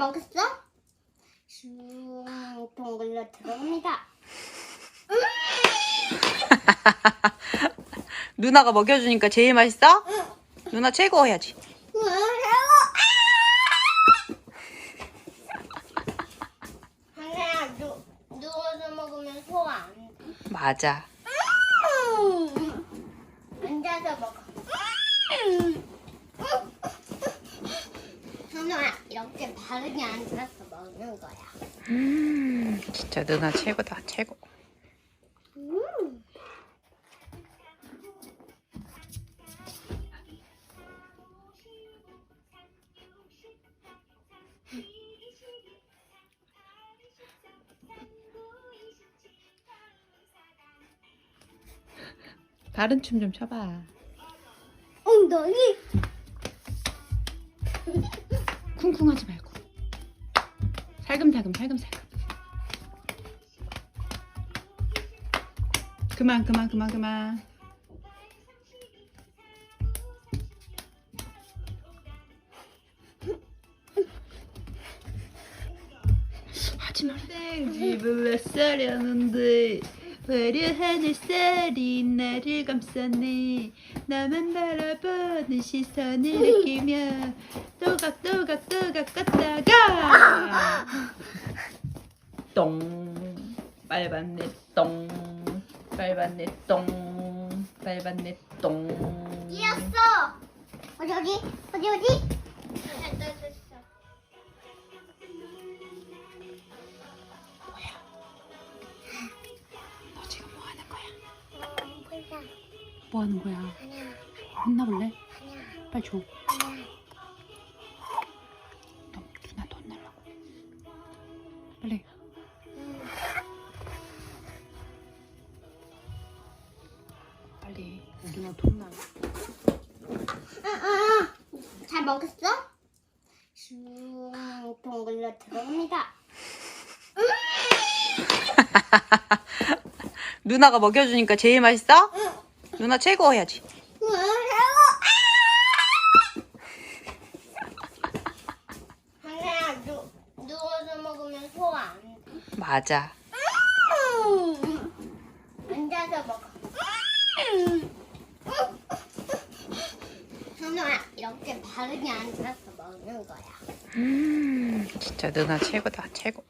먹었어? 슝, 동글로 들어옵니다. 누나가 먹여주니까 제일 맛있어? 누나 최고 해야지. 하나야, 누, 누워서 먹으면 소화 안 돼. 맞아. 앉아서 먹어. 하나야, 이렇게 바르게 앉아서 먹는 거야. 음, 진짜 누나 최고다, 최고. 음. 다른 춤 좀 춰봐. 엉덩이. 쿵쿵하지 말고. 살금살금, 살금살금. 그만, 그만, 그만, 그만. 집을 몇 살이었는데 화려한 햇살이 나를 감싸네 나만 바라보는 시선을 느끼며 또각또각 또각 껐다가 똥 빨갛네 똥 빨갛네 똥 빨갛네 똥 이었어. 어디 어디 어디 어디? 너 지금 뭐 하는 거야? 어, 보자. 뭐 하는 거야? 혼나볼래? 빨리 줘. 너 누나 돈 날라고 빨리 빨리 누나 돈 날라 아, 아, 잘 먹었어? 슝, 동글로 들어옵니다. 누나가 먹여주니까 제일 맛있어? 누나 최고 해야지. 하나야, 누, 누워서 먹으면 소화 안 돼. 맞아. 앉아서 먹어. 하나야, 이렇게 바르게 앉아서 먹는 거야. 음, 진짜 누나 최고다, 최고.